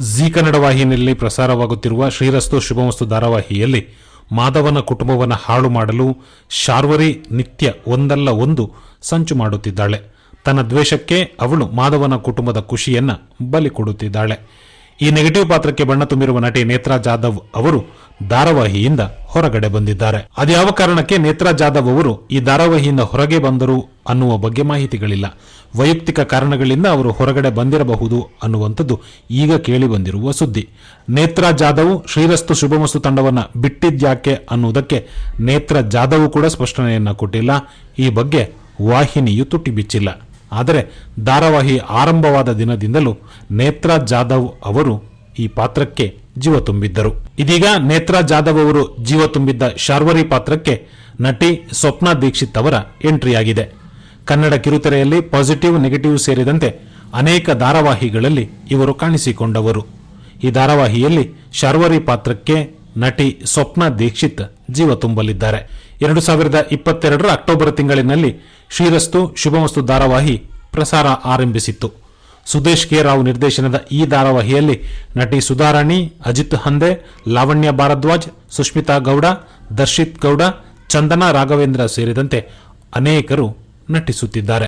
G Kannada ವಾಹಿನಿಯಲ್ಲಿ ಪ್ರಸಾರವಾಗುತ್ತಿರುವ ಶ್ರೀರಸ್ತು ಶುಭಮಸ್ತು ಧಾರಾವಾಹಿಯಲ್ಲಿ ಮಾಧವನ ಕುಟುಂಬವನ್ನು ಹಾಳು ಮಾಡಲು ಶಾರ್ವರಿ ನಿತ್ಯ ಒಂದಲ್ಲ ಒಂದು ಸಂಚು ಮಾಡುತ್ತಿದ್ದಾಳೆ. ತನ್ನ ದ್ವೇಷಕ್ಕೆ ಅವಳು ಮಾಧವನ ಕುಟುಂಬದ ಖುಷಿಯನ್ನ ಬಲಿ ಕೊಡುತ್ತಿದ್ದಾಳೆ. ಈ ನೆಗೆಟಿವ್ ಪಾತ್ರಕ್ಕೆ ಬಣ್ಣ ತುಂಬಿರುವ ನಟಿ ನೇತ್ರಾ ಜಾಧವ್ ಅವರು ಧಾರಾವಾಹಿಯಿಂದ ಹೊರಗಡೆ ಬಂದಿದ್ದಾರೆ. ಅದ್ಯಾವ ಕಾರಣಕ್ಕೆ ನೇತ್ರಾ ಜಾಧವ್ ಅವರು ಈ ಧಾರಾವಾಹಿಯಿಂದ ಹೊರಗೆ ಬಂದರು ಅನ್ನುವ ಬಗ್ಗೆ ಮಾಹಿತಿಗಳಿಲ್ಲ. ವೈಯಕ್ತಿಕ ಕಾರಣಗಳಿಂದ ಅವರು ಹೊರಗಡೆ ಬಂದಿರಬಹುದು ಅನ್ನುವಂಥದ್ದು ಈಗ ಕೇಳಿ ಬಂದಿರುವ ಸುದ್ದಿ. ನೇತ್ರಾ ಜಾಧವ್ ಶ್ರೀರಸ್ತು ಶುಭಮಸ್ತು ತಂಡವನ್ನ ಬಿಟ್ಟಿದ್ಯಾಕೆ ಅನ್ನುವುದಕ್ಕೆ ನೇತ್ರ ಜಾಧವ್ ಕೂಡ ಸ್ಪಷ್ಟನೆಯನ್ನ ಕೊಟ್ಟಿಲ್ಲ. ಈ ಬಗ್ಗೆ ವಾಹಿನಿಯು ತುಟಿ ಬಿಚ್ಚಿಲ್ಲ. ಆದರೆ ಧಾರಾವಾಹಿ ಆರಂಭವಾದ ದಿನದಿಂದಲೂ ನೇತ್ರಾ ಜಾಧವ್ ಅವರು ಈ ಪಾತ್ರಕ್ಕೆ ಜೀವ ತುಂಬಿದ್ದರು. ಇದೀಗ ನೇತ್ರಾ ಜಾಧವ್ ಅವರು ಜೀವ ತುಂಬಿದ್ದ ಶಾರ್ವರಿ ಪಾತ್ರಕ್ಕೆ ನಟಿ ಸ್ವಪ್ನ ದೀಕ್ಷಿತ್ ಅವರ ಎಂಟ್ರಿಯಾಗಿದೆ. ಕನ್ನಡ ಕಿರುತೆರೆಯಲ್ಲಿ ಪಾಸಿಟಿವ್, ನೆಗೆಟಿವ್ ಸೇರಿದಂತೆ ಅನೇಕ ಧಾರಾವಾಹಿಗಳಲ್ಲಿ ಇವರು ಕಾಣಿಸಿಕೊಂಡವರು. ಈ ಧಾರಾವಾಹಿಯಲ್ಲಿ ಶಾರ್ವರಿ ಪಾತ್ರಕ್ಕೆ ನಟಿ ಸ್ವಪ್ನ ದೀಕ್ಷಿತ್ ಜೀವ ತುಂಬಲಿದ್ದಾರೆ. ಎರಡು ಸಾವಿರದ ಇಪ್ಪತ್ತೆರಡರ ಅಕ್ಟೋಬರ್ ತಿಂಗಳಿನಲ್ಲಿ ಶ್ರೀರಸ್ತು ಶುಭಮಸ್ತು ಧಾರಾವಾಹಿ ಪ್ರಸಾರ ಆರಂಭಿಸಿತ್ತು. ಸುದೇಶ್ ಕೆ ರಾವ್ ನಿರ್ದೇಶನದ ಈ ಧಾರಾವಾಹಿಯಲ್ಲಿ ನಟಿ ಸುಧಾರಾಣಿ, ಅಜಿತ್ ಹಂದೆ, ಲಾವಣ್ಯ ಭಾರದ್ವಾಜ್ ಸುಷ್ಮಿತಾ ಗೌಡ, ದರ್ಶಿತ್ ಗೌಡ, ಚಂದನಾ ರಾಘವೇಂದ್ರ ಸೇರಿದಂತೆ ಅನೇಕರು ನಟಿಸುತ್ತಿದ್ದಾರೆ.